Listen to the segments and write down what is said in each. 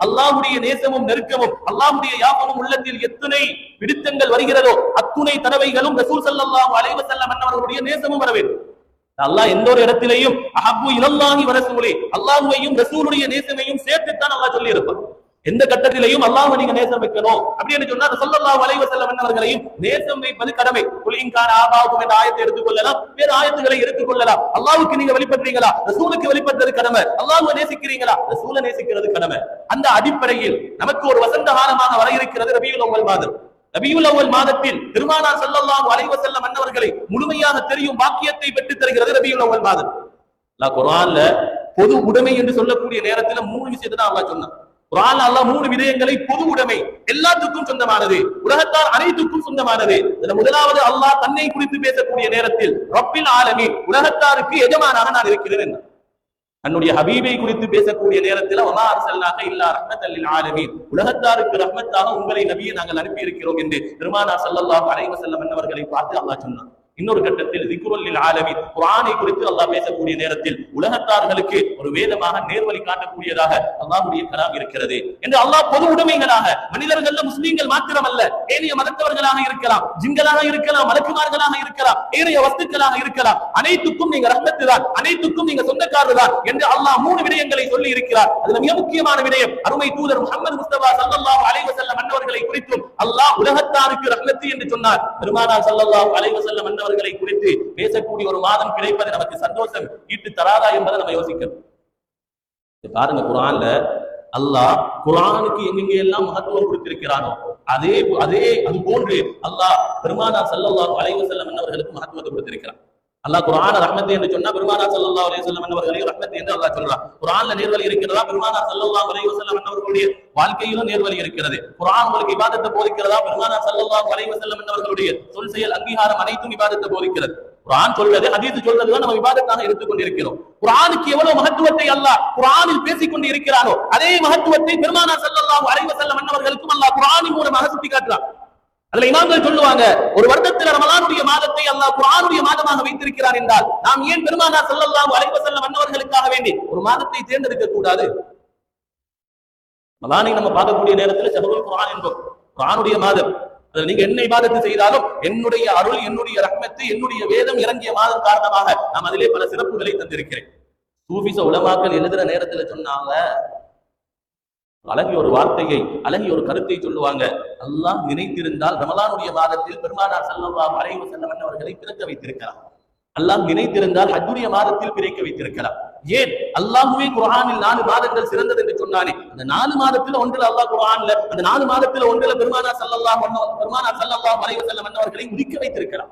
அல்லாஹ்வுடைய நேசமும் நெருக்கமும் அல்லாஹ்வுடைய யாபமும் உள்ளத்தில் எத்தனை பிடித்தங்கள் வருகிறதோ அத்துணை தடவைகளும் ரசூல் சல்லாஹூ அலைஹி செல்லம் அவர்களுடைய நேசமும் வர வேண்டும். அல்லாஹ் எந்த ஒரு இடத்திலையும் அஹபு இலல்லாஹி வரசூலே அல்லாஹ்வையும் ரசூலுடைய நேசமையும் சேர்த்துத்தான் அல்லாஹ் சொல்லி இருப்பான் எந்த கட்டத்திலையும் அல்லாஹ் நீங்க நேசம் வைக்கணும். அப்படின்னு சொன்னா சொல்லல்லா அலைஹி செல்ல அவர்களையும் நேசம் வைப்பது கடமை. குலிங்கான ஆபாவுக்கும் என்ற ஆயத்தை எடுத்துக்கொள்ளலாம் வேறு ஆயத்துகளை எடுத்துக்கொள்ளலாம் அல்லாவுக்கு நீங்க வெளிப்படுறீங்களா? ரசூலுக்கு வெளிப்படுறது கடமை. அல்லாஹ் நேசிக்கிறீங்களா? ரசூலை நேசிக்கிறது கடமை. அந்த அடிப்படையில் நமக்கு ஒரு வசந்த காலமாக வர இருக்கிறது ரபியுல் அவ்வல் மாதம். ரபியுல் அவ்வல் மாதத்தில் திருமானா ஸல்லல்லாஹு வளைவு செல்ல அன்னவர்களை முழுமையாக தெரியும் பாக்கியத்தை பெற்றுத் தருகிறது ரபியுல் அவ்வல் மாதம். குரான்ல பொது உடைமை என்று சொல்லக்கூடிய நேரத்துல மூணு விஷயத்தை தான் அல்லாஹ் சொன்னான். குரான் அல்லாஹ் மூணு விடயங்களை பொது உடைமை எல்லாத்துக்கும் சொந்தமானது. உலகத்தார் அனைத்துக்கும் சொந்தமானது. இதுல முதலாவது அல்லாஹ் தன்னை குறித்து பேசக்கூடிய நேரத்தில் ரப்பில் ஆலமி உலகத்தாருக்கு எஜமானாக நான் இருக்கிறேன் என்றார். தன்னுடைய ஹபீபை குறித்து பேசக்கூடிய நேரத்தில் வலா அர்சல்னாக இல்லா ரஹ்மத்தல் ஆலமி உலகத்தாருக்கு ரஹ்மத்தாக உங்களை நபியை நாங்கள் அனுப்பி இருக்கிறோம் என்று பெருமானா ஸல்லல்லாஹு அலைவசல்லம் வஸல்லம் என்பவர்களை பார்த்து அல்லாஹ் சொன்னான். இன்னொரு கட்டத்தில் திக்ருல் ஆலமி குரானை குறித்து அல்லாஹ் பேசக்கூடிய நேரத்தில் உலகத்தார்களுக்கு ஒரு வேதமாக நேர்வழி காட்டக்கூடியதாக அல்லாஹுடைய கலாம் இருக்கிறது. என்று அல்லாஹ் பொது உடைமைகளாக மனிதர்கள் முஸ்லீம்கள் மாத்திரமல்ல ஏனைய மதத்தவர்களாக இருக்கலாம் ஜிங்களாக இருக்கலாம் மலக்குமார்களாக இருக்கலாம் ஏனைய வஸ்துக்களாக இருக்கலாம் அனைத்துக்கும் நீங்க ரத்தத்து தான் அனைத்துக்கும் நீங்க சொந்தக்காரர் தான் என்று அல்லாஹ் மூணு விடயங்களை சொல்லி இருக்கிறார். அதுல மிக முக்கியமான விடயம் அருமை தூதர் முகமது முஸ்தபா சல்லாஹ் அலைஹி மன்னவர்களை குறித்தும் அல்லாஹ் உலகத்தாருக்கு ரஹ்மத்து என்று சொன்னார். பெருமானார் சல்லாஹ் அலைஹி மன்னவர் அன்னவர்களை குறித்து பேசக்கூடிய ஒரு மாதம் கிடைப்பது நமக்கு சந்தோஷம் ஈட்டு தராதா என்பதை நம்ம யோசிக்கணும். பாருங்க குரான்ல அல்லாஹ் குரானுக்கு எங்கெங்க எல்லாம் மகத்துவம் கொடுத்திருக்கிறானோ அதே அதே அது போன்று அல்லாஹ் பெருமானார் ஸல்லல்லாஹு அலைவு செல்லம் அவர்களுக்கு மகத்துவத்தை கொடுத்திருக்கிறான். அல்லாஹ் குரான ரஹ்மத் என்று சொன்னா பெருமானா சல்லா அலி வஸல்லம் என்பவர்களையும் ரஹ்மத் என்று அல்லாஹ் சொல்றான். குரான்ல நேர்வழி இருக்கிறதா? பெருமானா சல்லா அலி வஸல்லம் என்பவர்களுடைய வாழ்க்கையிலும் நேர்வழி இருக்கிறது. குரான் உங்களுக்கு விவாதத்தை போதிக்கிறதா? பெருமானா சல்லா அலி வஸல்லம் என்பவர்களுடைய சொல் செயல் அங்கீகாரம் அனைத்தும் விவாதத்தை போதிக்கிறது. குரான் சொல்றது ஹதீஸ் சொல்றது நம்ம இபாதத்தாக எடுத்துக்கொண்டிருக்கிறோம். குரானுக்கு எவ்வளவு மகத்துவத்தை அல்லாஹ் குரானில் பேசிக் கொண்டு இருக்கிறானோ அதே மகத்துவத்தை பெருமானா ஸல்லல்லாஹு அலைவசல்லம் வஸல்லம் அல்லாஹ் குரானின் மூலமாக சுட்டி காட்டுறான் அதுல இமாம்கள் சொல்லுவாங்க ஒரு வருடத்தில் ரமலானுடைய மாதத்தை அல்லாஹ் குரானுடைய மாதமாக வைத்திருக்கிறார் என்றால் நாம் ஏன் பெருமானா செல்லல்லாம் அழைப்பு செல்ல வந்தவர்களுக்காக வேண்டி ஒரு மாதத்தை தேர்ந்தெடுக்க கூடாது? மலானை நம்ம பார்க்கக்கூடிய நேரத்தில் ஷஹருல் குரான் என்போம். குரானுடைய மாதம். அதில் நீங்க என்ன இபாதத்து செய்தாலும் என்னுடைய அருள் என்னுடைய ரக்மத்து என்னுடைய வேதம் இறங்கிய மாதம் காரணமாக நாம் அதிலே பல சிறப்புகளை தந்திருக்கிறேன். சூஃபிச உலமாக்கள் எழுதுற நேரத்துல சொன்னாங்க அழகிய ஒரு வார்த்தையை அழகிய ஒரு கருத்தை சொல்லுவாங்க. அல்லாஹ் நினைத்திருந்தால் ரமலானுடைய மாதத்தில் பெருமானார் ஸல்லல்லாஹு மறைவு செல்லவன் அவர்களை பிறக்க வைத்திருக்கலாம். அல்லாஹ் நினைத்திருந்தால் ஹஜ்ஜுடைய மாதத்தில் பிறக்க வைத்திருக்கலாம். ஏன்? அல்லாஹுவே குரானில் நாலு மாதங்கள் சிறந்தது என்று சொன்னானே. அந்த நாலு மாதத்துல ஒன்றுல அல்லாஹ் குரான்ல அந்த நாலு மாதத்துல ஒன்றுல பெருமானார் ஸல்லல்லாஹு அன்ஹு பெருமானார் மறைவு செல்ல வஸல்லம் அவர்களை உதிக்க வைத்திருக்கிறார்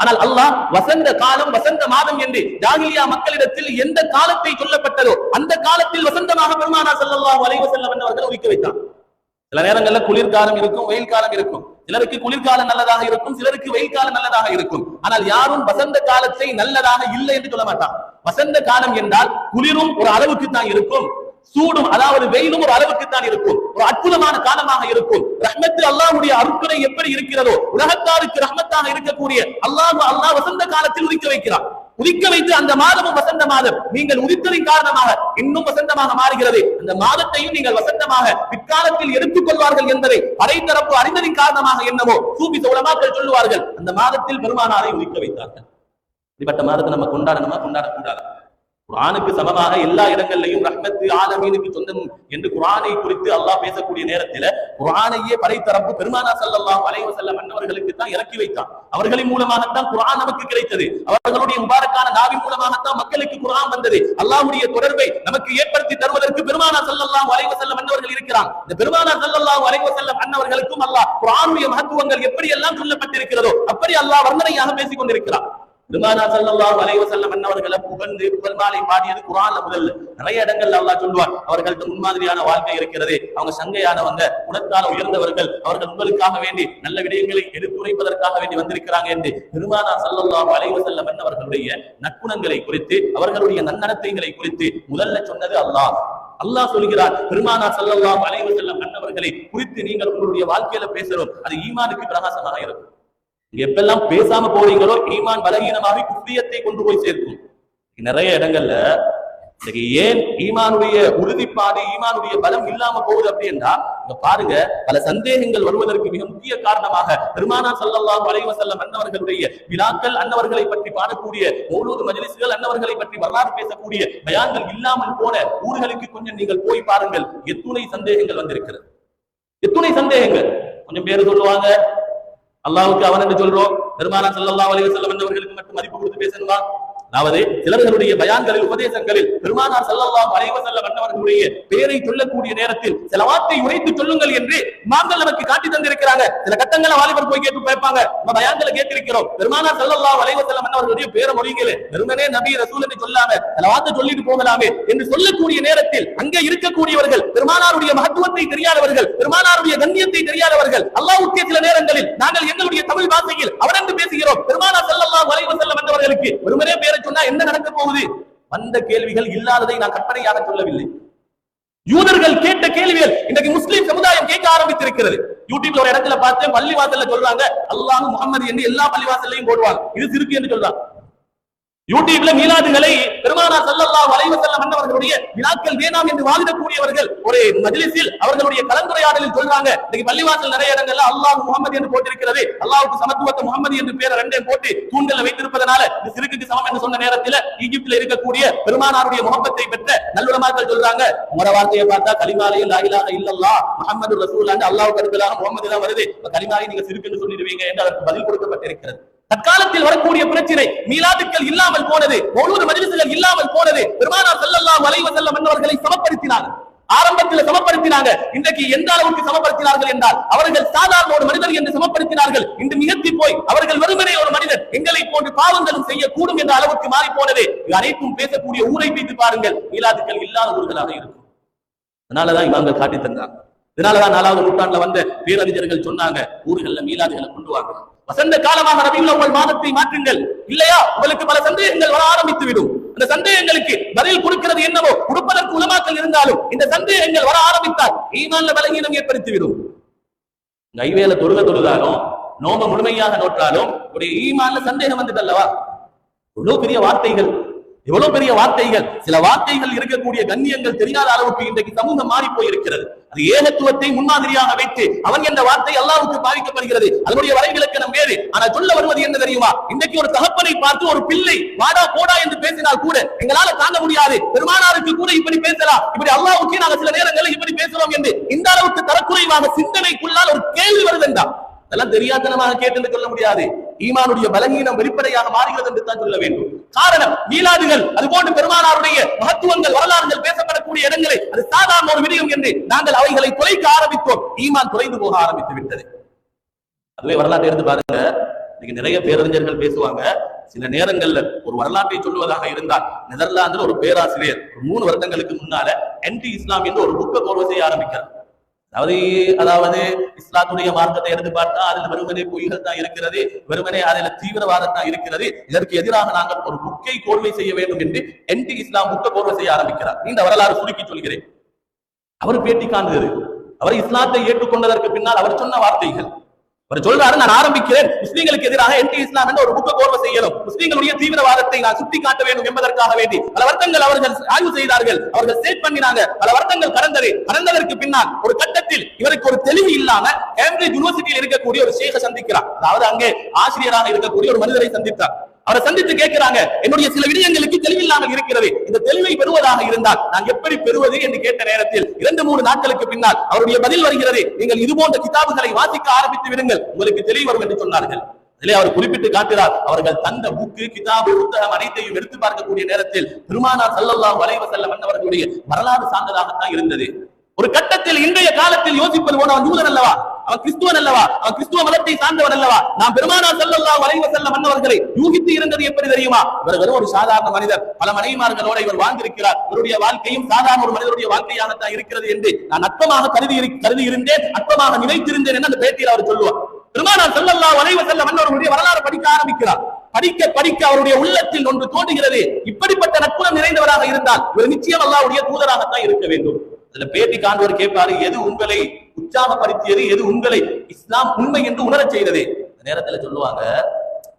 ஆனால் அல்லாஹ் வசந்த காலம் வசந்த மாதம் என்று ஜாகிலியா மக்களிடத்தில் எந்த காலத்தை சொல்லப்பட்டதோ அந்த காலத்தில் வசந்தமாக பெருமானா செல்லல்லா வளைவு செல்ல என்றவர்கள் உதிக்க வைத்தான் சில நேரங்களில் குளிர்காலம் இருக்கும் வெயில் காலம் இருக்கும். சிலருக்கு குளிர்காலம் நல்லதாக இருக்கும் சிலருக்கு வெயில் காலம் நல்லதாக இருக்கும். ஆனால் யாரும் வசந்த காலத்தை நல்லதாக இல்லை என்று சொல்ல மாட்டான் வசந்த காலம் என்றால் குளிரும் ஒரு அளவுக்கு தான் இருக்கும். சூடும் அதாவது வெயிலும் ஒரு அளவுக்கு தான் இருக்கும். ஒரு அற்புதமான காலமாக இருக்கும். ரஹ்மத்து அல்லாஹ்வுடைய அருட்கொலை எப்படி இருக்கிறதோ உலகத்தாருக்கு ரஹ்மத்தாக இருக்கக்கூடிய அல்லாஹ் அல்லாஹ் வசந்த காலத்தில் உதிக்க வைக்கிறார். உதிக்க வைத்து அந்த மாதமும் வசந்த மாதம். நீங்கள் உதித்ததின் காரணமாக இன்னும் வசந்தமாக மாறுகிறது. அந்த மாதத்தையும் நீங்கள் வசந்தமாக பிற்காலத்தில் எடுத்துக் கொள்வார்கள் என்பதை அரைத்தரப்பு அறிந்ததின் காரணமாக என்னவோ சூபி உலமாக்கள் சொல்லுவார்கள். அந்த மாதத்தில் பெருமானாரை உதிக்க வைத்தார்கள். இப்படிப்பட்ட மாதத்தை நம்ம கொண்டாடணுமா கொண்டாடக்கூடாது? குரானுக்கு சமமாக எல்லா இடங்கள்லையும் ரஹ்மத்து ஆலமீனுக்கு சொந்தம் என்று குரானை குறித்து அல்லாஹ் பேசக்கூடிய நேரத்தில் குரானையே படைத்தரப்பு பெருமானா சல்லாஹ் அலைஹி வஸல்லம் அன்னவர்களுக்கு தான் இறக்கி வைத்தான். அவர்களின் மூலமாகத்தான் குரான் நமக்கு கிடைத்தது. அவர்களுடைய முபாரக்கான நாவின் மூலமாகத்தான் மக்களுக்கு குரான் வந்தது. அல்லாஹுடைய தொடர்பை நமக்கு ஏற்படுத்தி தருவதற்கு பெருமானா சல்லாஹ் அலைஹி வஸல்லம் அன்னவர்கள் இருக்கிறார். இந்த பெருமானா சல்லாஹ் அலைஹி வஸல்லம் அன்னவர்களுக்கும் அல்லாஹ் குரானுடைய மகத்துவங்கள் எப்படி எல்லாம் சொல்லப்பட்டிருக்கிறதோ அப்படி அல்லாஹ் வர்ணனையாக பேசிக் கொண்டிருக்கிறார். பெருமானா ஸல்லல்லாஹு வலைவ வஸல்லம் அன்னவர்களை புகழ்ந்து புகழ் மாலை பாடியது குரான்ல முதல்ல நிறைய இடங்கள்ல அல்லா சொல்வார் அவர்கள்ட்ட முன்மாதிரியான வாழ்க்கை இருக்கிறது. அவங்க சங்கையானவங்க குணத்தால உயர்ந்தவர்கள் அவர்கள் உங்களுக்காக வேண்டி நல்ல விடயங்களை எடுத்துரைப்பதற்காக வேண்டி வந்திருக்கிறாங்க என்று பெருமானா சல்லல்லா வளைவு செல்ல அன்னவர்களுடைய நற்குணங்களை குறித்து அவர்களுடைய நன்னடத்தைகளை குறித்து முதல்ல சொன்னது அல்லாஹ். அல்லாஹ் சொல்கிறார் பெருமானா ஸல்லல்லாஹு வலைவ செல்ல மன்னவர்களை குறித்து நீங்கள் உங்களுடைய வாழ்க்கையில பேசணும். அது ஈமானுக்கு பிரகாசமாக இருக்கும். எப்பெல்லாம் பேசாம போறீங்களோ ஈமான் பலகீனமாகி குப்பியத்தை கொண்டு போய் சேர்க்கும். நிறைய இடங்கள்ல ஏன் ஈமானுடைய உறுதிப்பாடு ஈமானுடைய பலம் இல்லாம போகுது அப்படின்னா இங்க பாருங்க பல சந்தேகங்கள் வருவதற்கு மிக முக்கிய காரணமாக பெருமானா ஸல்லல்லாஹு அலைஹி செல்லம் அன்னவர்களுடைய விழாக்கள் அன்னவர்களை பற்றி பாடக்கூடிய மௌலூது மஜ்லிஸ்கள் அன்னவர்களை பற்றி வரலாறு பேசக்கூடிய பயான்கள் இல்லாமல் போன ஊர்களுக்கு கொஞ்சம் நீங்கள் போய் பாருங்கள். எத்துணை சந்தேகங்கள் வந்திருக்கிறது. எத்துணை சந்தேகங்கள். கொஞ்சம் பேர் சொல்லுவாங்க அல்லாவுக்கு அவன் என்று சொல்றோம். பெருமானா சல்லா அலைஹி வஸல்லம் என்பவர்களுக்கு மட்டும் மதிப்பு கொடுத்து பேசணுமா? அதாவது சிலர்களுடைய பயான்களில் உபதேசங்களில் பெருமானார் செல்லலாம் அலைஹி செல்ல வந்தவர்களுடைய பெயரை சொல்லக்கூடிய நேரத்தில் சில வார்த்தை உரைத்து சொல்லுங்கள் என்று மார்கள் நமக்கு காட்டி தந்திருக்கிறாங்க. சில கட்டங்களை வாலிபர் போய் கேட்டு கேட்பாங்க நம்ம பயான்களை கேட்டிருக்கிறோம். பெருமானார் செல்லலாம் அலைஹி செல்ல வந்தவர்களுடைய பேர மொழிகளே வெறுமனே நபி ரசூல் என்று சொல்லாம சில வார்த்தை சொல்லிட்டு போகலாமே என்று சொல்லக்கூடிய நேரத்தில் அங்கே இருக்கக்கூடியவர்கள் பெருமானாருடைய மகத்துவத்தை தெரியாதவர்கள் பெருமானாருடைய கண்ணியத்தை தெரியாதவர்கள் அல்லாவுக்கே சில நேரங்களில் நாங்கள் எங்களுடைய தமிழ் பாஷையில் அவரந்து பேசுகிறோம். பெருமானார் செல்லலாம் அலைஹி செல்ல வந்தவர்களுக்கு வெறுமனே பேரை சொன்னா என்ன நடக்க போகுது? வந்த கேள்விகள் இல்லாததை நான் கற்பனையாக சொல்லவில்லை. யூதர்கள் கேட்ட கேள்விகள் இன்றைக்கு முஸ்லீம் சமுதாயம் கேட்க ஆரம்பித்திருக்கிறது. யூடியூப்ல ஒரு இடத்துல பார்த்து பள்ளிவாசல்ல சொல்றாங்க அல்லாஹ் முகமது என்று எல்லா பள்ளிவாசல்லையும் போடுவாங்க. இது சிறுக்கு என்று சொல்றாங்க. யூடியூப்ல மீலாதுகளை பெருமானா ஸல்லல்லாஹு வளைவு செல்லம் அன்னவர்களுடைய விழாக்கள் வேணாம் என்று வாதிடக்கூடியவர்கள் ஒரு மஜ்லிஸில் அவர்களுடைய கலந்துரையாடலில் சொல்றாங்க. இன்னைக்கு பள்ளிவாசல் நிறைய இடங்கள்ல அல்லாஹ் முகமது என்று போட்டிருக்கிறது. அல்லாவுக்கு சமத்துவத்தை முகமது என்று பேரை ரெண்டே போட்டு தூண்களை வைத்திருப்பதனால இது சிறுக்குக்கு சமம் என்று சொன்ன நேரத்தில் ஈஜிப்தில் இருக்கக்கூடிய பெருமானாருடைய முகப்பத்தை பெற்ற நல்லுடமாக்கள் சொல்றாங்க. முறை வார்த்தையை பார்த்தா கலிமாலையில் லாயிலாக இல்லல்லா முகமது ரசூல் ரசூலுல்லாஹ் அல்லாஹ்வுக்கு அடுத்ததாக முகமது தான் வருது. கலிமாலை நீங்க சிறுக்குன்னு சொல்லிடுவீங்க என்று அதற்கு பதில் கொடுக்கப்பட்டிருக்கிறது. தற்காலத்தில் வரக்கூடிய பிரச்சனை மீலாதுக்கள் இல்லாமல் போனது ஒவ்வொரு மனிதர்கள் இல்லாமல் போனது பெருமானார் செல்லல்லாம் வளைவ வஸல்லம் என்பவர்களை சமப்படுத்தினார்கள் ஆரம்பத்தில் சமப்படுத்தினாங்க இன்றைக்கு எந்த அளவுக்கு சமப்படுத்தினார்கள் என்றால் அவர்கள் சாதாரண ஒரு மனிதர் என்று சமப்படுத்தினார்கள். இன்று மிகத்தி போய் அவர்கள் வெறுமனே ஒரு மனிதர் எங்களை போன்று பாவங்களும் செய்யக்கூடும் என்ற அளவுக்கு மாறி போனது அனைத்தும் பேசக்கூடிய ஊரை வைத்து பாருங்கள் மீலாதுக்கள் இல்லாத ஊர்களாக இருக்கும். அதனாலதான் இவங்க காட்டி தந்தாங்க. இதனாலதான் நாலாவது நூற்றாண்டுல வந்த பேரறிஞர்கள் சொன்னாங்க ஊர்கள்ல மீலாதுகளை கொண்டு வாங்க. வசந்த காலமாக ரபியுல் அவ்வல் மாதத்தை மாற்றுங்கள். இல்லையா? உங்களுக்கு பல சந்தேகங்கள் வர ஆரம்பித்து விடும் அந்த சந்தேகங்களுக்கு பதில் கொடுக்கிறது என்னவோ? கொடுப்பதற்கு உலமாக்கல் இருந்தாலும் இந்த சந்தேகங்கள் வர ஆரம்பித்தால் ஈமான்ல பலகீனம் ஏற்படுத்தி விடும் கைவேல தொழுக தொழுதாலும் நோம்ப முழுமையாக நோற்றாலும் ஒரு ஈமான்ல சந்தேகம் வந்துட்டல்லவா? இவ்வளவு பெரிய வார்த்தைகள். எவ்வளவு பெரிய வார்த்தைகள்? சில வார்த்தைகள் இருக்கக்கூடிய கண்ணியங்கள் தெரியாத அளவுக்கு இன்றைக்கு சமூகம் மாறி போயிருக்கிறது. அது ஏகத்துவத்தை முன்மாதிரியாக வைத்து அவன் என்ற வார்த்தை அல்லாவுக்கு பாதிக்கப்படுகிறது அதனுடைய வரைவிலக்கணம் வேறு. ஆனா சொல்ல வருவது என்ன தெரியுமா? இன்றைக்கு ஒரு தகப்பனை பார்த்து ஒரு பிள்ளை வாடா போடா என்று பேசினால் கூட எங்களால தாங்க முடியாது. பெருமானாருக்கு கூட இப்படி பேசலாம். இப்படி அல்லாவுக்கு நாங்க சில நேரங்களில் இப்படி பேசுறோம் என்று இந்த அளவுக்கு தரக்குறைவாக சிந்தனைக்குள்ளால் ஒரு கேள்வி வருதுண்டா. அதெல்லாம் தெரியாதனமாக கேட்டு சொல்ல முடியாது. ஈமானுடைய பலகீனம் வெளிப்படையாக மாறுகிறது என்று தான் சொல்ல வேண்டும். காரணம் லீலாதுகள் அது போன்ற பெருமானாருடைய மகத்துவங்கள் வரலாறுகள் பேசப்படக்கூடிய இடங்களை அது சாதாரண ஒரு விடயம் என்று நாங்கள் அவைகளை குறைக்க ஆரம்பித்தோம். ஈமான் குறைந்து போக ஆரம்பித்து விட்டது. அதுவே வரலாற்றை எடுத்து பாருங்க. இன்னைக்கு நிறைய பேரறிஞர்கள் பேசுவாங்க. சில நேரங்கள்ல ஒரு வரலாற்றை சொல்லுவதாக இருந்தால் நெதர்லாந்துல ஒரு பேராசிரியர் ஒரு மூணு வருடங்களுக்கு முன்னால என்டி இஸ்லாம் என்று ஒரு புக்க கோர்வை செய்ய ஆரம்பிக்கிறார். அதாவது அதாவது இஸ்லாத்துடைய மார்க்கத்தை எடுத்து பார்த்தா அதில் வெறுமனே பொய்கள் தான் இருக்கிறது வெறுமனே அதில் தீவிரவாதம் தான் இருக்கிறது. இதற்கு எதிராக நாங்கள் ஒரு முக்கிய கோர்வை செய்ய வேண்டும் என்று என்டி இஸ்லாம் முக்க கோர்வை செய்ய ஆரம்பிக்கிறார். இந்த வரலாறு சுருக்கி சொல்கிறேன். அவர் பேட்டி காண்கிறது அவர் இஸ்லாத்தை ஏற்றுக்கொண்டதற்கு பின்னால் அவர் சொன்ன வார்த்தைகள். அவர் சொல்றாரு நான் ஆரம்பிக்கிறேன். முஸ்லீம்களுக்கு எதிராக என்டி இஸ்லாம் என்ற ஒரு புக்க கோர்வை செய்யணும். முஸ்லீம்களுடைய தீவிரவாதத்தை நான் சுட்டி காட்ட வேண்டும் என்பதற்காக வேண்டி பல வருடங்கள் அவர்கள் ஆய்வு செய்தார்கள். அவர்கள் ஸ்டேட் பண்ணினாங்க. பல வருடங்கள் கடந்தது. கடந்ததற்கு பின்னால் ஒரு கட்டத்தில் இவருக்கு ஒரு தெளிவு இல்லாம கேம்பிரிட்ஜ் யூனிவர்சிட்டியில் இருக்கக்கூடிய ஒரு சேக சந்திக்கிறார். அதாவது அங்கே ஆசிரியராக இருக்கக்கூடிய ஒரு மனிதரை சந்தித்தார். அவரை சந்தித்து கேட்கிறாங்க என்னுடைய சில விடயங்களுக்கு தெளிவில்லாமல் இருக்கிறது. இந்த தெளிவை பெறுவதாக இருந்தால் நான் எப்படி பெறுவது? என்று கேட்ட நேரத்தில் இரண்டு மூணு நாட்களுக்கு பின்னால் அவருடைய பதில் வருகிறது. நீங்கள் இது போன்ற கிதாபுகளை வாசிக்க ஆரம்பித்து விடுங்கள். உங்களுக்கு தெளிவு வரும் என்று சொன்னார்கள். அதிலே அவர் குறிப்பிட்டு காட்டுகிறார் அவர்கள் தந்த புக்கு கிதாபு புத்தகம் அனைத்தையும் எடுத்து பார்க்கக்கூடிய நேரத்தில் பெருமானார் சல்லல்லா வளைவ செல்ல அவர்களுடைய வரலாறு சார்ந்ததாகத்தான் இருந்தது. ஒரு கட்டத்தில் இன்றைய காலத்தில் யோசிப்பது போன அவன் அல்லவா? அவன் கிறிஸ்துவன் அல்லவா? அவன் கிறிஸ்துவ மதத்தை சார்ந்தவன் அல்லவா? நாம் பெருமானா செல்லல்லா அலைஹி செல்ல மன்னவர்களை யூகித்து இருந்தது எப்படி தெரியுமா? இவர் வெறும் ஒரு சாதாரண மனிதர். பல மனைவிமார்களோட இவர் வாழ்ந்திருக்கிறார். இவருடைய வாழ்க்கையும் சாதாரண ஒரு மனிதருடைய வாழ்க்கையாகத்தான் இருக்கிறது என்று நான் அற்பமாக கருதி கருதி இருந்தேன் அற்பமாக நினைத்திருந்தேன் என்று அந்த பேட்டியில் அவர் சொல்லுவார். பெருமானார் செல்லல்லா அலைஹி செல்ல மன்னவர்களுடைய வரலாறு படிக்க ஆரம்பிக்கிறார். படிக்க படிக்க அவருடைய உள்ளத்தில் ஒன்று தோன்றுகிறது. இப்படிப்பட்ட நட்புணம் நிறைந்தவராக இருந்தால் ஒரு நிச்சயம் அல்லாவுடைய தூதராகத்தான் இருக்க வேண்டும். அதுல பேட்டி காண்பவர் கேட்பாரு எது உங்களை உற்சாகப்படுத்தியது எது? உங்களை. இஸ்லாம் உண்மை என்று உணரச் செய்தது. இந்த நேரத்துல சொல்லுவாங்க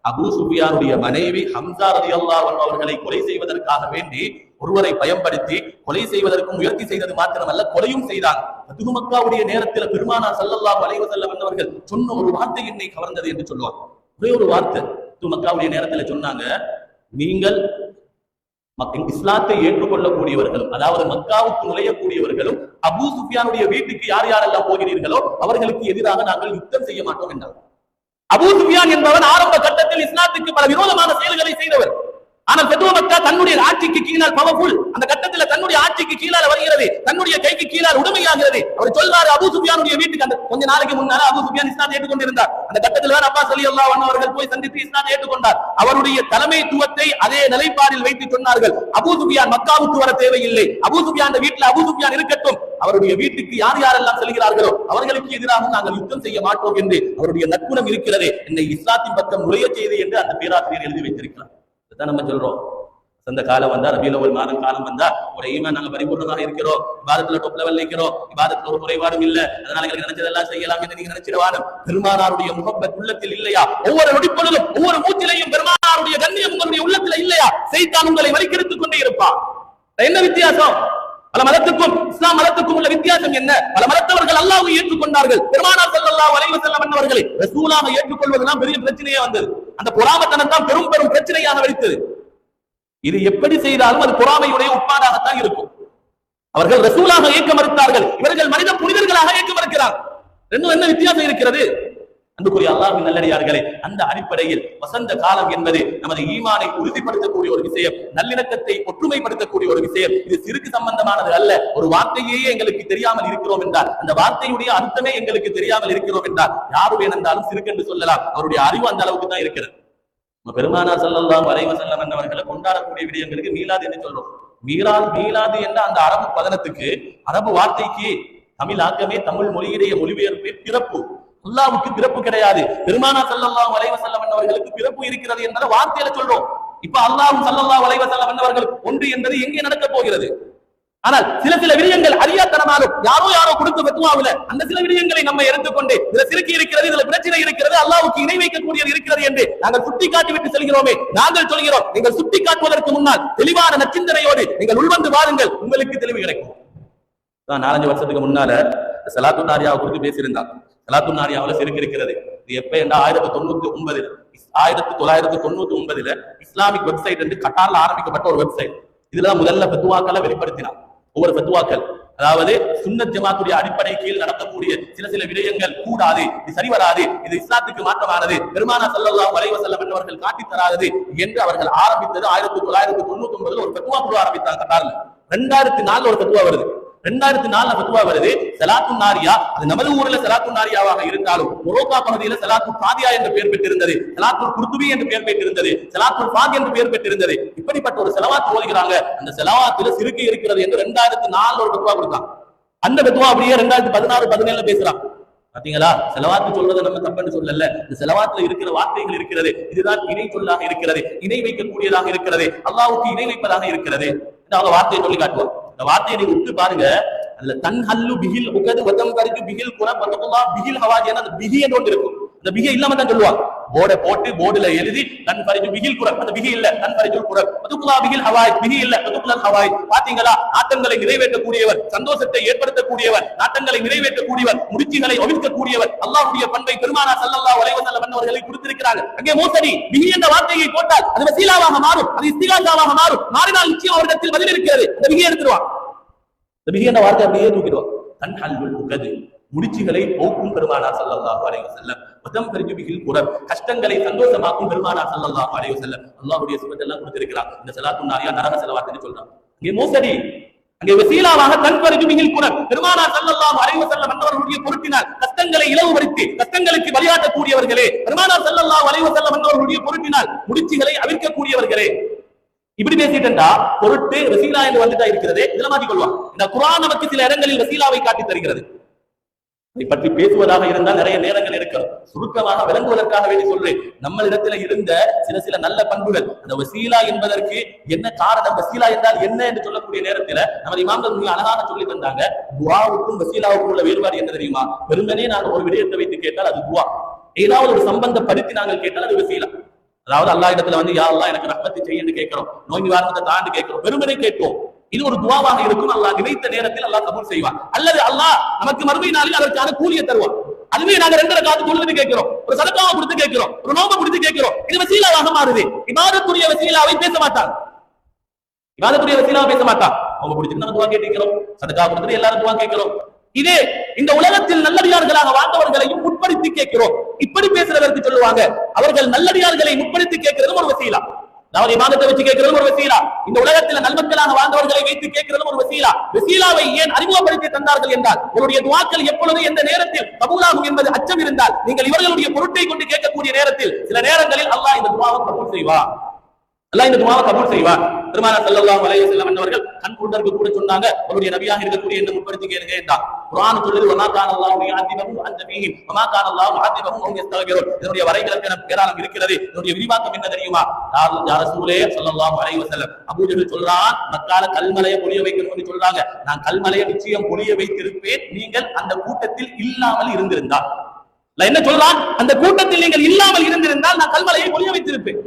அபு சுஃபியானுடைய மனைவி ஹம்சா ரதி அன்ஹு அவர்களை கொலை செய்வதற்காக வேண்டி ஒருவரை பயன்படுத்தி கொலை செய்வதற்கு முயற்சி செய்தது மாத்திரமல்ல கொலையும் செய்தாங்க. மக்காவுடைய நேரத்தில் பெருமானா சல்லல்லா வளைவு செல்ல அவர்கள் சொன்ன ஒரு வார்த்தை என்னை கவர்ந்தது என்று சொல்லுவாங்க. ஒரே ஒரு வார்த்தை. ஃபத்ஹு மக்காவுடைய நேரத்துல சொன்னாங்க நீங்கள் இஸ்லாத்தை ஏற்றுக்கொள்ளக்கூடியவர்களும் அதாவது மக்காவுக்கு நுழையக்கூடியவர்களும் அபு சுஃபியானுடைய வீட்டுக்கு யார் யாரெல்லாம் போகிறீர்களோ அவர்களுக்கு எதிராக நாங்கள் யுத்தம் செய்ய மாட்டோம் என்றார் அபு சுஃபியான் என்பவன் ஆரம்ப கட்டத்தில் இஸ்லாத்துக்கு பல விரோதமான செயல்களை செய்தவர் ஆனால் பெதுவ மக்கா தன்னுடைய ஆட்சிக்கு கீழால் பவர்ஃபுல் அந்த கட்டத்துல தன்னுடைய ஆட்சிக்கு கீழால் வருகிறது. தன்னுடைய கைக்கு கீழால் உடமையாகிறது. அவர் சொல்றாரு அபு சுஃபியானுடைய வீட்டுக்கு. அந்த கொஞ்ச நாளைக்கு முன்னால அபு சுஃபியான் இஸ்லாம் ஏற்றுக்கொண்டிருந்தார். அந்த கட்டத்தில் தான் அப்பா சொல்லி அல்லா அவர்கள் போய் சந்தித்து இஸ்லாம் ஏற்றுக்கொண்டார். அவருடைய தலைமைத்துவத்தை அதே நிலைப்பாடில் வைத்து சொன்னார்கள். அபு சுஃபியான் மக்காவுக்கு வர தேவையில்லை. அபு சுஃபியான் வீட்டுல அபு சுஃபியான் இருக்கட்டும். அவருடைய வீட்டுக்கு யார் யாரெல்லாம் செல்கிறார்களோ அவர்களுக்கு எதிராக நாங்கள் யுத்தம் செய்ய மாட்டோம் என்று அவருடைய நற்குணம் இருக்கிறது. என்னை இஸ்லாத்தின் பக்கம் நுழைய செய்து என்று அந்த பேராசிரியர் எழுதி வைத்திருக்கிறார். தான் நம்ம சொல்றோம். அந்த காலம் வந்தா ரபியில ஒரு மாதம் காலம் வந்தா ஒரு ஈமான் நாங்க பரிபூர்ணமாக இருக்கிறோம். விவாதத்துல டொப் லெவல் நிற்கிறோம் விவாதத்துல ஒரு குறைபாடும் இல்ல. அதனால எங்களுக்கு நினைச்சதெல்லாம் செய்யலாம் என்று நீங்க நினைச்சிருவானும் பெருமானாருடைய முகப்பத் உள்ளத்தில் இல்லையா? ஒவ்வொரு நொடிப்பொழுதும் ஒவ்வொரு மூச்சிலையும் பெருமானாருடைய கண்ணியம் உங்களுடைய உள்ளத்துல இல்லையா? செய்தான் உங்களை வலிக்கெடுத்துக் கொண்டே இருப்பான். என்ன வித்தியாசம்? பல மதத்துக்கும் இஸ்லாம் மதத்துக்கும் உள்ள வித்தியாசம் என்ன? பல மதத்தவர்கள் அல்லாஹ்வை ஏற்றுக்கொண்டார்கள். பெருமானார் செல்லல்லா அலைஹி செல்லம் என்பவர்களை ரசூலாக ஏற்றுக்கொள்வதுதான் பெரிய பிரச்சனையே வந்தது. அந்த பொறாமத்தனம் தான் பெரும் பெரும் பிரச்சனையாக வெடித்தது. இது எப்படி செய்தாலும் அது பொறாமையுடைய உட்பாடாகத்தான் இருக்கும். அவர்கள் ரசூலாக ஏற்க மறுத்தார்கள் இவர்கள் மனித புனிதர்களாக ஏற்க மறுக்கிறார் ரெண்டும் என்ன வித்தியாசம் இருக்கிறது? அன்புக்குரிய அல்லாவின் நல்லடியார்களே அந்த அடிப்படையில் வசந்த காலம் என்பது நமது ஈமானை உறுதிப்படுத்தக்கூடிய ஒரு விஷயம் நல்லிணக்கத்தை ஒற்றுமைப்படுத்தக்கூடிய ஒரு விஷயம். இது சிறுக்கு சம்பந்தமானது அல்ல. ஒரு வார்த்தையே எங்களுக்கு தெரியாமல் இருக்கிறோம் என்றால் அந்த வார்த்தையுடைய அர்த்தமே எங்களுக்கு தெரியாமல் இருக்கிறோம் என்றால் யாரு வேணாலும் சிறுக்கு என்று சொல்லலாம். அவருடைய அறிவு அந்த அளவுக்கு தான் இருக்கிறது. நம்ம பெருமானார் செல்லலாம் அலைஹி செல்லம் என்றவர்களை கொண்டாடக்கூடிய விடயங்களுக்கு மீளாது என்று சொல்றோம். மீளாது மீளாது என்ற அந்த அரபு பதனத்துக்கு அரபு வார்த்தைக்கு தமிழாக்கமே தமிழ் மொழியிடைய மொழிபெயர்ப்பே பிறப்பு. அல்லாவுக்கு பிறப்பு கிடையாது. பெருமானா ஸல்லல்லாஹு அலைஹி செல்லம் என்பவர்களுக்கு பிறப்பு இருக்கிறது என்பதை வார்த்தையில சொல்றோம். இப்ப அல்லாஹ் ஸல்லல்லாஹு வலைவ செல்லம் என்பவர்கள் ஒன்று என்பது எங்கே நடக்க போகிறது? ஆனால் சில சில விடயங்கள் அறியாத்தனமாலும் யாரோ யாரோ கொடுத்து பத்துவாவில அந்த சில விடயங்களை நம்ம எடுத்துக்கொண்டு இதுல சிறுக்கி இருக்கிறது இதுல பிரச்சனை இருக்கிறது அல்லாவுக்கு இணை வைக்கக்கூடியது இருக்கிறது என்று நாங்கள் சுட்டி காட்டி விட்டு செல்கிறோமே. நாங்கள் சொல்கிறோம் நீங்கள் சுட்டி காட்டுவதற்கு முன்னால் தெளிவான நச்சிந்தனையோடு நீங்கள் உள்வந்து வாருங்கள் உங்களுக்கு தெளிவு கிடைக்கும். நான் நாலஞ்சு வருஷத்துக்கு முன்னால சலாத்து நாரியாவை குறித்து பேசியிருந்தான். சலாத்து நாரியாவுல சிறுக்கு இருக்கிறது இது எப்ப? என்றா ஆயிரத்தி தொண்ணூத்தி ஒன்பதுல. ஆயிரத்தி தொள்ளாயிரத்தி தொண்ணூத்தி ஒன்பதுல இஸ்லாமிக் வெப்சைட் என்று கட்டார்ல ஆரம்பிக்கப்பட்ட ஒரு வெப்சைட் இதுல முதல்ல பெத்துவாக்களை வெளிப்படுத்தினார் ஒவ்வொரு பெத்துவாக்கள் அதாவது சுன்னத் ஜமாத்துடைய அடிப்படை கீழ் நடத்தக்கூடிய சில சில விடயங்கள் கூடாது இது சரி வராது இது இஸ்லாத்துக்கு மாற்றமானது பெருமானா ஸல்லல்லாஹு வரைவ செல்லம் என்பவர்கள் காட்டி தராது என்று அவர்கள் ஆரம்பித்தது ஆயிரத்தி தொள்ளாயிரத்தி தொண்ணூத்தி ஒன்பதுல ஒரு பெத்துவா குழு ஆரம்பித்தாங்க கட்டார்ல. ரெண்டாயிரத்தி நாலுல ஒரு பெத்துவா வருது. ரெண்டாயிரத்தி நாலுல பத்துவா வருது. சலாத்து நாரியா அது நமது ஊர்ல சலாத்து நாரியாவாக இருந்தாலும் மொரோக்கா பகுதியில சலாத்து பாதியா என்று பெயர் பெற்றிருந்தது. சலாத்தூர் குர்துபி என்று பெயர் பெற்றிருந்தது. சலாத்து பாதி என்று பெயர் பெற்றிருந்தது. இப்படிப்பட்ட ஒரு செலவாத்து ஓதுகிறாங்க. அந்த செலவாத்துல சிறுக்கு இருக்கிறது என்று ரெண்டாயிரத்தி நாலுல ஒரு பத்துவா கொடுத்தான் அந்த பத்துவா அப்படியே ரெண்டாயிரத்தி பதினாறு பதினேழுல பேசுறான். பாத்தீங்களா? செலவாத்து சொல்றது நம்ம தப்புன்னு சொல்லல. இந்த செலவாத்துல இருக்கிற வார்த்தைகள் இருக்கிறது. இதுதான் இணை சொல்லாக இருக்கிறது. இணை வைக்கக்கூடியதாக இருக்கிறது. அல்லாவுக்கு இணை வைப்பதாக இருக்கிறது. அவங்க வார்த்தையை சொல்லி காட்டுவோம் இந்த வார்த்தையை நீங்க விட்டு பாருங்க. அதுல தன் ஹல்லு பிகில் உகது வதம் கருக்கு பிகில் குணம் பத்தகுல்லா பிகில் ஹவாஜ் அந்த பிகி என்று ஒன்று இருக்கும். அந்த பிகை இல்லாம தான் சொல்லுவாங்க. போர்டை போட்டு போர்டுல எழுதி தன் பரிஜு பிகில் குரல். அந்த பிகி இல்ல தன் பரிஜுல் குரல். பதுகுல்லா பிகில் ஹவாய் பிகி இல்ல பதுகுல்லல் ஹவாய். பாத்தீங்களா? நாட்டங்களை நிறைவேற்றக்கூடியவர் சந்தோஷத்தை ஏற்படுத்தக்கூடியவர் நாட்டங்களை நிறைவேற்றக்கூடியவர் முடிச்சுகளை ஒழிக்கக்கூடியவர் அல்லாஹுடைய பண்பை பெருமானா சல்லல்லா அலைஹி வந்தவர்களை கொடுத்திருக்கிறாங்க. அங்கே மோசடி பிகி என்ற வார்த்தையை போட்டால் அது வசீலாவாக மாறும் அது இஸ்திகாசாவாக மாறும். மாறினால் நிச்சயம் அவரிடத்தில் பதில் இருக்கிறது. அந்த பிகி எடுத்துருவான். இந்த பிகி என்ற வார்த்தை அப்படியே தூக்கிடுவான். தன் ஹல்வுல் உகது. முடிச்சுகளை போக்கும் பெருமானார் ஸல்லல்லாஹு அலைய செல்லம் மதம் பெருஜு பிகில் கஷ்டங்களை சந்தோஷமாக்கும் பெருமானார் ஸல்லல்லாஹு அலைய செல்லம் அல்லாவுடைய சிவத்தை எல்லாம் கொடுத்திருக்கிறான் இந்த செலாத்து நாரியா நரக செலவாத்துன்னு சொல்றான். இங்கே மோசடி. அங்கே வசீலாவாக தன் பரிஜு கூட பெருமானா பெருமானார் ஸல்லல்லாஹு அலைஹி வஸல்லம் என்பவர்களுடைய பொருட்டினால் கஷ்டங்களை இலவுபடுத்தி கஷ்டங்களுக்கு வழியாட்டக்கூடியவர்களே பெருமானார் சல்லல்லாம் அலைஹி செல்ல என்பவர்களுடைய பொருட்டினால் முடிச்சுகளை அவிழ்க்கக்கூடியவர்களே இப்படி பேசிட்டா பொருட்டு வசீலா என்று வந்துட்டா இருக்கிறது. இதுல மாற்றிக் கொள்வான் இந்த குரான் நமக்கு சில இடங்களில் வசீலாவை காட்டி தருகிறது. இதை பற்றி பேசுவதாக இருந்தால் நிறைய நேரங்கள் இருக்கிறது சுருக்கமாக விளங்குவதற்காக வேண்டி சொல்றேன். நம்ம இடத்துல இருந்த சில சில நல்ல பண்புகள் அந்த வசீலா என்பதற்கு என்ன காரணம் வசீலா என்றால் என்ன என்று சொல்லக்கூடிய நேரத்துல நமது இமாம்கள் மிக அழகாக சொல்லி தந்தாங்க. துவாவுக்கும் வசீலாவுக்கும் உள்ள வேறுபாடு என்ன தெரியுமா? வெறுமனே நாங்கள் ஒரு விடயத்தை வைத்து கேட்டால் அது துவா ஏதாவது ஒரு சம்பந்தப்படுத்தி நாங்கள் கேட்டால் அது வசீலா. அதாவது அல்லாஹ் இடத்துல வந்து யா அல்லா எனக்கு ரஹ்மத்தை செய்யன்னு கேட்கிறோம். நோய் நிவாரணத்தை தாண்டி கேட்கிறோம். பெருமனை கேட்போம். இது ஒரு துவாவாக இருக்கும். அல்லாஹ் நினைத்த நேரத்தில் அல்லாஹ் கபூல் செய்வான். அல்லது அல்லாஹ் நமக்கு மறுமை நாளில் அதற்கான கூலியை தருவான். அதுவே நாங்க ரெண்டு காத்து தொழுது கேட்கிறோம். ஒரு சதக்காவை கொடுத்து கேட்கிறோம். ஒரு நோம்பை கொடுத்து கேட்கிறோம். இது வசீலாவாக மாறுது. இபாதத்துடைய வசீலாவை பேச மாட்டாங்க இபாதத்துடைய வசீலாவை பேச மாட்டான். அவங்க பிடிச்சிட்டு நம்ம துவா கேட்டிருக்கிறோம் சதக்கா கொடுத்துட்டு எல்லாரும் துவா கேட்கிறோம். இதே இந்த உலகத்தில் நல்லடியார்களாக வாழ்ந்தவர்களையும் முற்படுத்தி கேட்கிறோம். இப்படி பேசுறதற்கு சொல்லுவாங்க. அவர்கள் நல்லடியார்களை முற்படுத்தி கேட்கிறதும் ஒரு வசீலா. அதாவது இமாதத்தை வச்சு கேட்கிறதும் ஒரு வசீலா. இந்த உலகத்தில் நல்மக்களாக வாழ்ந்தவர்களை வைத்து கேட்கிறதும் ஒரு வசீலா. வசீலாவை ஏன் அறிமுகப்படுத்தி தந்தார்கள் என்றால் உங்களுடைய துவாக்கள் எப்பொழுது எந்த நேரத்தில் கபூலாகும் என்பது அச்சம் இருந்தால் நீங்கள் இவர்களுடைய பொருட்டை கொண்டு கேட்கக்கூடிய நேரத்தில் சில நேரங்களில் அல்லாஹ் இந்த துவாவை கபூல் செய்வார். அல்லாஹ் இந்த துவாவை கபூல் செய்வார். பெருமான ஸல்லல்லாஹு வலைய வஸல்லம் என்பவர்கள் கண் குருடருக்கு கூட சொன்னாங்க அவருடைய நபியாக இருக்கக்கூடிய என்று முற்படுத்தி கேளுங்க என்றார். குரான் சொல்லுது வமா கான அல்லாஹு யுஅதிபஹும் அன்த ஃபீஹிம் வமா கான அல்லாஹு முஅதிபஹும் வஹும் யஸ்தகிரூன் இதனுடைய வரைவிலக்கணம் ஏராளம் இருக்கிறது. இதனுடைய விரிவாக்கம் என்ன தெரியுமா? யார் யா ரசூலே ஸல்லல்லாஹு அலைஹி வஸல்லம் சொல்றான் மக்கால கல்மலையை பொழிய வைக்கணும்னு சொல்றாங்க. நான் கல்மலையை நிச்சயம் பொழிய வைத்திருப்பேன். நீங்கள் அந்த கூட்டத்தில் இல்லாமல் இருந்திருந்தால். என்ன சொல்றான்? அந்த கூட்டத்தில் நீங்கள் இல்லாமல் இருந்திருந்தால் நான் கல்மலையை பொழிய வைத்திருப்பேன்.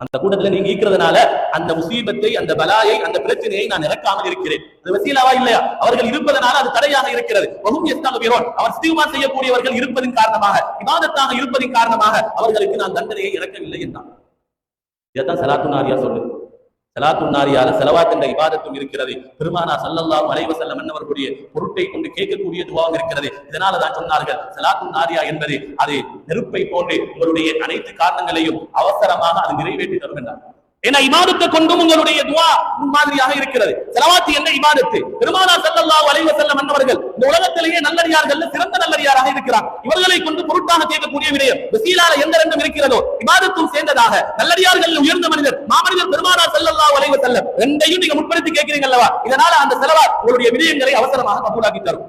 அந்த கூட்டத்துல நீங்க ஈக்கிறதுனால அந்த முசீபத்தை அந்த பலாயை அந்த பிரச்சனையை நான் இறக்காமல் இருக்கிறேன். அது வசீலாவா இல்லையா? அவர்கள் இருப்பதனால அது தடையாக இருக்கிறது. அவர் ஸ்தீமா செய்யக்கூடியவர்கள் இருப்பதின் காரணமாக விவாதத்தாக இருப்பதின் காரணமாக அவர்களுக்கு நான் தண்டனையை இறக்கவில்லை என்றான். இதைத்தான் சலாத்து நாரியா சொல்லு சலாத்து நாரியால செலவாத் என்ற இருக்கிறது. பெருமானா சல்லல்லாஹு அலைவ செல்ல என்னவர்களுடைய பொருட்டை கொண்டு கேட்கக்கூடிய துவாவும் இருக்கிறது. இதனால தான் சொன்னார்கள் சலாத்து நாரியா என்பது அது நெருப்பை போன்று உங்களுடைய அனைத்து காரணங்களையும் அவசரமாக அது நிறைவேற்றி தருகின்றார். ஏன்னா இபாதத்தை கொண்டும் உங்களுடைய துவா மாதிரியாக இருக்கிறது. செலவாத்து என்ன இமாதத்து பெருமானா செல்லல்லா அலைஹி வஸல்லம் என்னவர்கள் இந்த உலகத்திலேயே நல்லடியார்கள் சிறந்த நல்லடியாராக இருக்கிறார். இவர்களை கொண்டு பொருட்டாக செய்யக்கூடிய விடயம் வசீலால எந்த ரெண்டும் இருக்கிறதோ இமாதத்தும் சேர்ந்ததாக. நல்லடியார்கள் உயர்ந்த மனிதர் மாமனிதர் பெருமானா செல்லல்லா அலைஹி செல்ல ரெண்டையும் நீங்க முற்படுத்தி கேட்கிறீங்க அல்லவா இதனால அந்த செலவா உங்களுடைய விடயங்களை அவசரமாக கபூலாக்கி தரும்.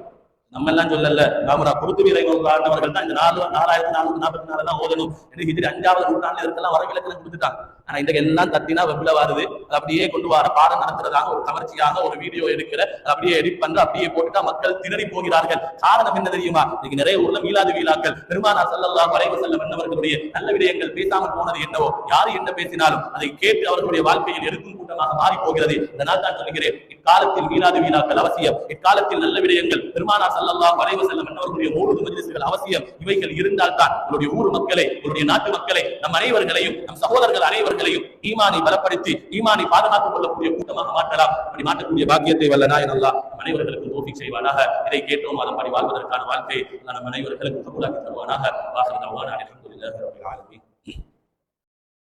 நம்ம எல்லாம் சொல்லல ராமரா பொறுத்து ஆண்டவர்கள் தான் இந்த நாலு நாலாயிரத்தி நானூத்தி நாற்பத்தி நாலு தான் ஓதணும். எனக்கு இது அஞ்சாவது நூற்றாண்டு இருக்கலாம் வரவிலக்கணம் கொடுத்துட்டாங்க. ஆனா இந்த எல்லாம் தத்தினா வெப்ல வருது. அப்படியே கொண்டு வர பாடம் நடத்துறதாக ஒரு கவர்ச்சியாக ஒரு வீடியோ எடுக்கிற அப்படியே எடிட் பண்ற அப்படியே போட்டுட்டா மக்கள் திணறி போகிறார்கள். காரணம் என்ன தெரியுமா? இன்னைக்கு நிறைய ஊர்ல மீளாது வீழாக்கள் பெருமானா சல்லல்லாஹு வரைவு வஸல்லம் என்னவர்களுடைய நல்ல விடயங்கள் பேசாமல் போனது என்னவோ யாரு என்ன பேசினாலும் அதை கேட்டு அவர்களுடைய வாழ்க்கையில் எடுக்கும் கூட்டமாக மாறி போகிறது இதனால் தான் சொல்கிறேன் இக்காலத்தில் மீளாது வீழாக்கள் அவசியம். இக்காலத்தில் நல்ல விடயங்கள் பெருமானா செல்லல்லா வரைவு செல்ல என்னவர்களுடைய மூணு மஜ்லிஸ்கள் அவசியம். இவைகள் இருந்தால் தான் உங்களுடைய ஊர் மக்களை உங்களுடைய நாட்டு மக்களை நம் அனைவர்களையும் நம் சகோதரர்கள் அனைவர்களையும் ஈமானை பலப்படுத்தி ஈமானை பாதுகாத்துக் கொள்ளக்கூடிய கூட்டமாக மாற்றலாம். அப்படி மாற்றக்கூடிய பாக்கியத்தை வல்ல நாயன் அல்லாஹ் நம் அனைவர்களுக்கும் தோஃபிக் செய்வானாக. இதை கேட்டோம் அதன்படி வாழ்வதற்கான வாழ்க்கை நம் அனைவர்களுக்கும் கபூலாக்கி தருவானாக. வாசல் தருவானாக